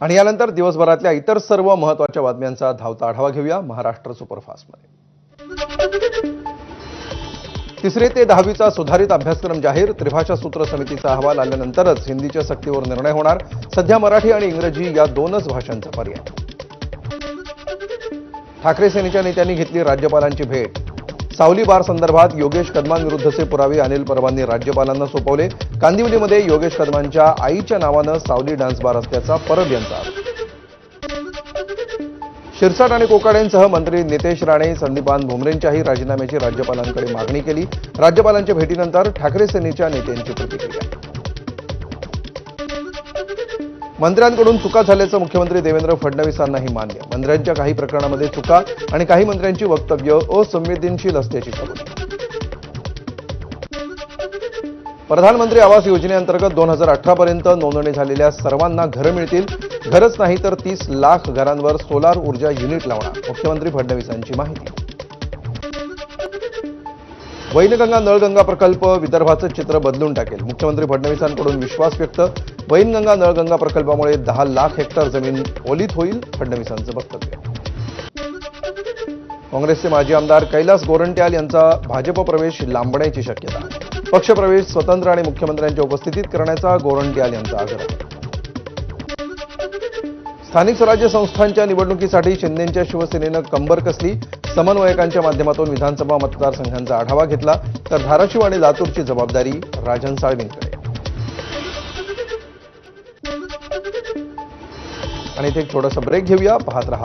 आणि यानंतर दिवसभरातल्या इतर सर्व महत्त्वाच्या बातम्यांचा धावता आढावा घेऊया महाराष्ट्र सुपरफास्टमध्ये. तिसरी ते दहावीचा सुधारित अभ्यासक्रम जाहीर त्रिभाषा सूत्र समितीचा अहवाल आल्यानंतरच हिंदीच्या सक्तीवर निर्णय होणार. सध्या मराठी आणि इंग्रजी या दोनच भाषांचा पर्याय. ठाकरे सेनेच्या नेत्यांनी घेतली राज्यपालांची भेट. सावली बार संदर्भात योगेश कदमांविरुद्धचे पुरावे अनिल परबांनी राज्यपालांना सोपवले. कांदिवलीमध्ये योगेश कदमांच्या आईच्या नावानं सावली डान्स बार असल्याचा परब यांचा शिरसाट आणि कोकाडेंसह मंत्री नितेश राणे संदीपान भुमरेंच्याही राजीनाम्याची राज्यपालांकडे मागणी केली. राज्यपालांच्या भेटीनंतर ठाकरे सेनेच्या नेत्यांची प्रतिक्रिया. मंत्र्यांकडून चुका झाल्याचं मुख्यमंत्री देवेंद्र फडणवीसांनाही मान्य. मंत्र्यांच्या काही प्रकरणामध्ये चुका आणि काही मंत्र्यांची वक्तव्य असंवेदनशील असल्याची कबुली प्रधानमंत्री आवास योजनेअंतर्गत दोन हजार अठरापर्यंत नोंदणी झालेल्या सर्वांना घरं मिळतील. घरच नाही तर तीस लाख घरांवर सोलार ऊर्जा युनिट लावणार मुख्यमंत्री फडणवीसांची माहिती. वैनगंगा नळगंगा प्रकल्प विदर्भाचं चित्र बदलून टाकेल. मुख्यमंत्री फडणवीसांकडून विश्वास व्यक्त. वैनगंगा नळगंगा प्रकल्पामुळे दहा लाख हेक्टर जमीन ओलीत होईल फडणवीसांचं वक्तव्य. काँग्रेसचे माजी आमदार कैलास गोरंट्याल यांचा भाजप प्रवेश लांबण्याची शक्यता. पक्षप्रवेश स्वतंत्र आणि मुख्यमंत्र्यांच्या उपस्थितीत करण्याचा गोरंट्याल यांचा आग्रह. स्थानिक स्वराज्य संस्थांच्या निवडणुकीसाठी शिंदेच्या शिवसेनेनं कंबर कसली समन्वयकांच्या माध्यमातून विधानसभा मतदारसंघांचा आढावा घेतला तर धाराशिव आणि लातूरची जबाबदारी राजन साळवींकडे. आणि इथे एक छोटासा ब्रेक घेऊया. पाहत रहा